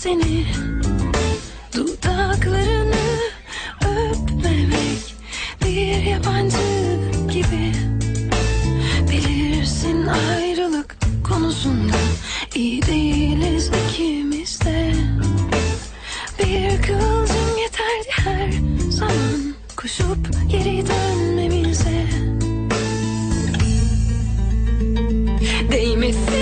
seni. Dudaklarını öpmemek Bir yabancı gibi. Bilirsin ayrılık konusunda iyi değiliz ikimiz de. Bir kıvılcım yeterdi her zaman Koşup geri dönmemize. Değmesin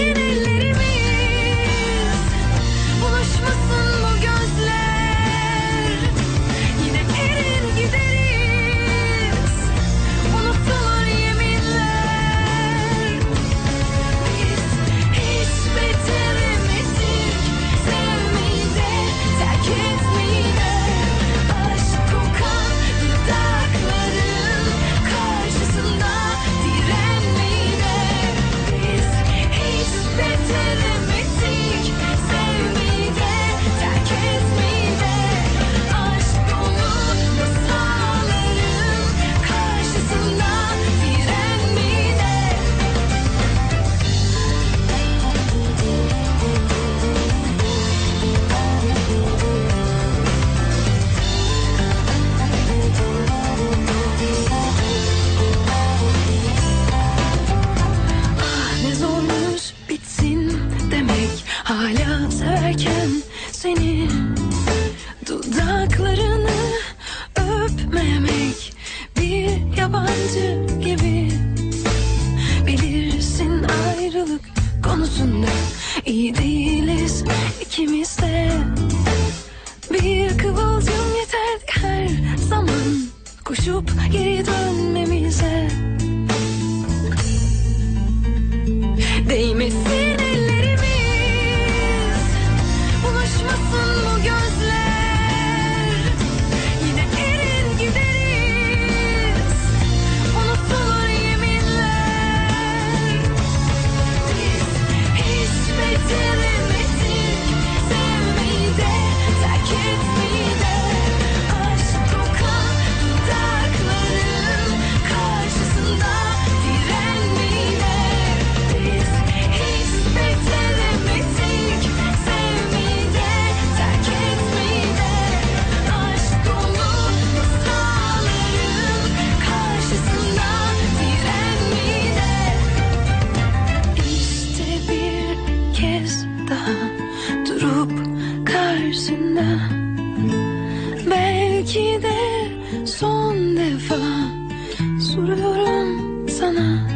konusunda iyi değiliz ikimiz de. Bir kıvılcım yeterdi her zaman Koşup geri dönmemize. Değmesin yüzünden Belki de son defa soruyorum sana.